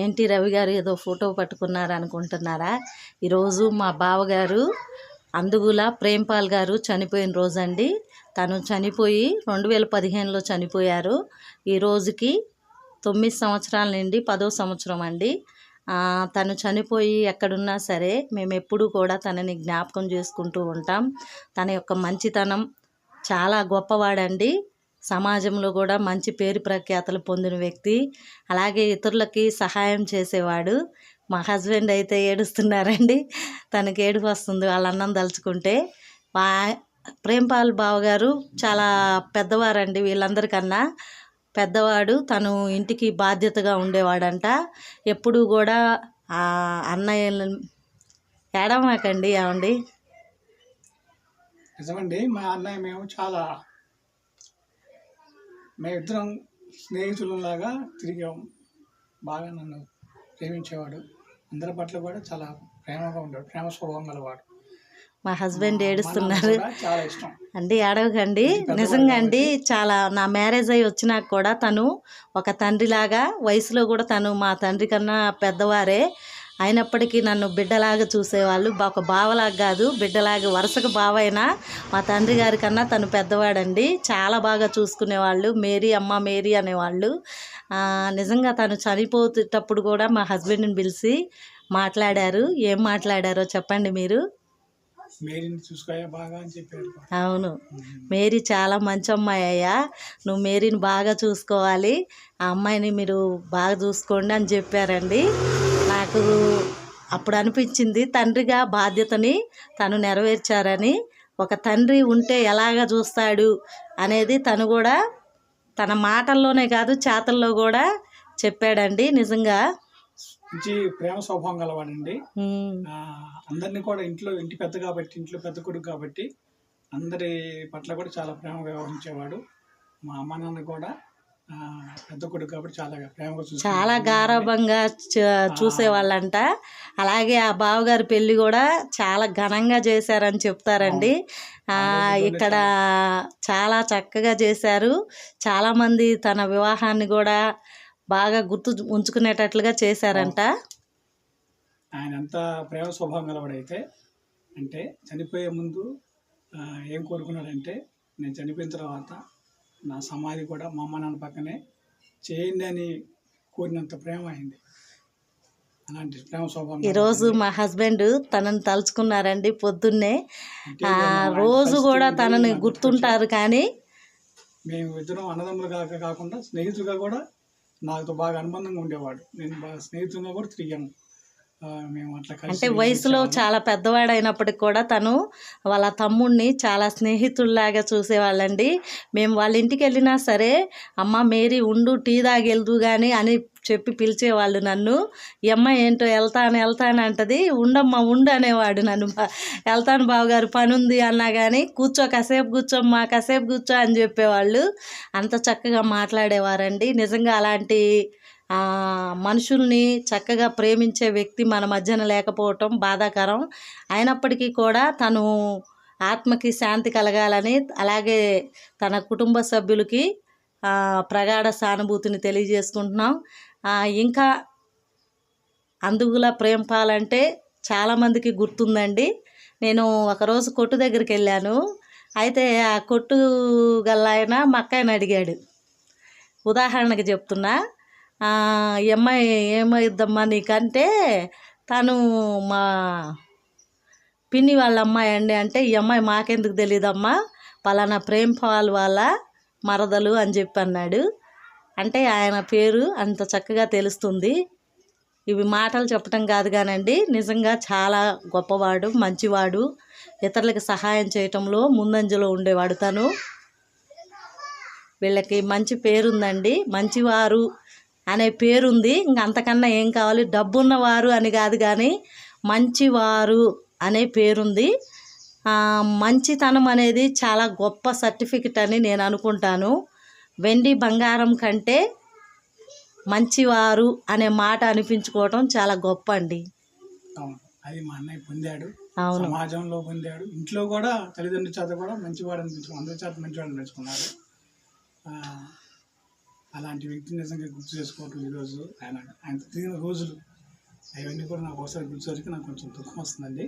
ఏంటి రవి గారు ఏదో ఫోటో పట్టుకున్నారు అనుకుంటున్నారా? ఈరోజు మా బావగారు అందుగుల ప్రేమ్పాల్ గారు చనిపోయిన రోజండి. తను చనిపోయి రెండు వేల పదిహేనులో చనిపోయారు. ఈ రోజుకి తొమ్మిది సంవత్సరాల నుండి పదో సంవత్సరం అండి. తను చనిపోయి ఎక్కడున్నా సరే మేము ఎప్పుడూ కూడా తనని జ్ఞాపకం చేసుకుంటూ ఉంటాం. తన యొక్క మంచితనం చాలా గొప్పవాడండి. సమాజంలో కూడా మంచి పేరు ప్రఖ్యాతలు పొందిన వ్యక్తి. అలాగే ఇతరులకి సహాయం చేసేవాడు. మా హస్బెండ్ అయితే ఏడుస్తున్నారండి. తనకి ఏడుపు వస్తుంది. వాళ్ళ అన్నం తలుచుకుంటే. ప్రేమపాల్ ప్రేమ్పాల్ బావ గారు చాలా పెద్దవారండి వీళ్ళందరికన్నా. పెద్దవాడు తను ఇంటికి బాధ్యతగా ఉండేవాడంట. ఎప్పుడూ కూడా అన్నయ్య ఏడమాకండి ఏమండి? నిజమండి. మా అన్నయ్య మేము చాలా మేమిద్దరం స్నేహితులలాగా తిరిగాం. బాగా నన్ను ప్రేమించేవాడు. అందరి పట్ల కూడా చాలా ప్రేమగా ఉండేవాడు. ప్రేమ స్వభావం గలవాడు. మా హస్బెండ్ ఏడుస్తున్నారు. అండి అడగకండి నిజంగా అండి చాలా నా మ్యారేజ్ అయ్యి వచ్చినాక కూడా తను ఒక తండ్రిలాగా వయసులో కూడా తను మా తండ్రి కన్నా పెద్దవారే. అయినప్పటికీ నన్ను బిడ్డలాగా చూసేవాళ్ళు. ఒక బావలాగా కాదు బిడ్డలాగా వరుసకు బావైనా మా తండ్రి గారి కన్నా తను పెద్దవాడండి. చాలా బాగా చూసుకునేవాళ్ళు. మేరీ అమ్మ మేరీ అనేవాళ్ళు. నిజంగా తను చనిపోయేటప్పుడు కూడా మా హస్బెండ్ని పిలిచి మాట్లాడారు. ఏం మాట్లాడారో చెప్పండి మీరు. మేరీని చూసుకోయా బాగా అని చెప్పాడు. అవును. మేరీ చాలా మంచి అమ్మాయి అయ్యా. నువ్వు మేరీని బాగా చూసుకోవాలి. ఆ అమ్మాయిని మీరు బాగా చూసుకోండి అని చెప్పారండి. నాకు అప్పుడు అనిపించింది తండ్రిగా బాధ్యతని తను నెరవేర్చారని. ఒక తండ్రి ఉంటే ఎలాగ చూస్తాడు అనేది తను కూడా తన మాటల్లోనే కాదు చేతల్లో కూడా చెప్పాడండి నిజంగా. ప్రేమ స్వభావం గలవాడండి. అందరినీ కూడా ఇంట్లో ఇంటి పెద్ద కాబట్టి ఇంట్లో పెద్ద కొడుకు కాబట్టి అందరి పట్ల కూడా చాలా ప్రేమ వ్యవహరించేవాడు మా అమ్మ నాన్న కూడా. పెద్ద కొడుకు కాబట్టి చాలా ప్రేమగా చాలా గారాభంగా చూసేవాళ్ళంట. అలాగే ఆ బావగారి పెళ్ళి కూడా చాలా ఘనంగా చేశారని చెప్తారండి. ఇక్కడ చాలా చక్కగా చేశారు. చాలామంది తన వివాహాన్ని కూడా బాగా గుర్తు ఉంచుకునేటట్లుగా చేశారంట. ఆయన ఎంత ప్రేమ స్వభావం గలవాడైతే అంటే చనిపోయే ముందు ఏం కోరుకున్నాడంటే నేను చనిపోయిన తర్వాత నా సమాధి కూడా మా అమ్మ నాన్న పక్కనే చేయండి అని కోరినంత ప్రేమ అయింది. అలాంటి ప్రేమ స్వభావం ఈరోజు మా హస్బెండ్ తనని తలుచుకున్నారండి పొద్దున్నే. రోజు కూడా? తనని గుర్తుంటారు కానీ మేము ఇద్దరం అన్నదమ్ములు కాక కాకుండా స్నేహితులుగా కూడా నాతో బాగా అనుబంధంగా ఉండేవాడు. నేను బాగా స్నేహితులుగా కూడా తిరిగాము ఆ, మేము అట్లా కలిసి అంటే వయసులో చాలా పెద్దవాడు అయినప్పటికి కూడా తను వాళ్ళ తమ్ముడిని చాలా స్నేహితుల్లాగా చూసేవాళ్ళండి. మేము వాళ్ళ ఇంటికి వెళ్ళినా సరే అమ్మ మేరీ ఉండు టీ తాగి వెళ్దు కానీ అని చెప్పి పిలిచేవాళ్ళు నన్ను. ఈ అమ్మాయి ఏంటో వెళ్తాను వెళ్తాను అంటది. ఉండమ్మా ఉండు అనేవాడు నన్ను. బా- వెళ్తాను బావగారు పని ఉంది అన్నా కానీ కూర్చో కాసేపు కూర్చోమ్మా కాసేపు కూర్చో అని చెప్పేవాళ్ళు. అంత చక్కగా మాట్లాడేవారండి. నిజంగా అలాంటి మనుషుల్ని చక్కగా ప్రేమించే వ్యక్తి మన మధ్యన లేకపోవటం బాధాకరం. అయినప్పటికీ కూడా తను ఆత్మకి శాంతి కలగాలని అలాగే తన కుటుంబ సభ్యులకి ప్రగాఢ సానుభూతిని తెలియజేసుకుంటున్నాం. ఇంకా అందుగుల ప్రేంపాలంటే చాలామందికి గుర్తుందండి. నేను ఒకరోజు కొట్టు దగ్గరికి వెళ్ళాను. అయితే ఆ కొట్టు గల్ల ఆయన మా అక్కయ్యని అడిగాడు. ఉదాహరణకి చెప్తున్నా ఈ అమ్మాయి ఏమైద్దమ్మా నీకంటే తను మా పిన్ని వాళ్ళ అమ్మాయి అండి అంటే ఈ అమ్మాయి మాకెందుకు తెలియదమ్మా పలానా ప్రేమ్ పాల్ వాళ్ళ మరదలు అని చెప్పి అన్నాడు. అంటే ఆయన పేరు అంత చక్కగా తెలుస్తుంది. ఇవి మాటలు చెప్పటం కాదు కానండి నిజంగా చాలా గొప్పవాడు మంచివాడు. ఇతరులకు సహాయం చేయటంలో ముందంజలో ఉండేవాడు తను. వీళ్ళకి మంచి పేరుందండి. మంచివారు అనే పేరుంది. ఇంక అంతకన్నా ఏం కావాలి? డబ్బున్నవారు అని కాదు కానీ మంచివారు అనే పేరుంది. మంచితనం అనేది చాలా గొప్ప సర్టిఫికెట్ అని నేను అనుకుంటాను. వెండి బంగారం కంటే మంచివారు అనే మాట అనిపించుకోవటం చాలా గొప్ప అండి. అవును. అది మా అన్నయ్య పొందాడు. సమాజంలో పొందాడు. ఇంట్లో కూడా తల్లిదండ్రుల చేత కూడా మంచివాడు అనిపించుకున్నాడు అందరి చేత మంచివాడు అనిపించుకున్నాడు ఆ, అలాంటి వ్యక్తిని నిజంగా గుర్తు చేసుకోవటం ఈరోజు ఆయన ఆయన తిరిగిన రోజులు అవన్నీ కూడా నాకు ఒకసారి గుర్తుసరికి నాకు కొంచెం దుఃఖం వస్తుందండి.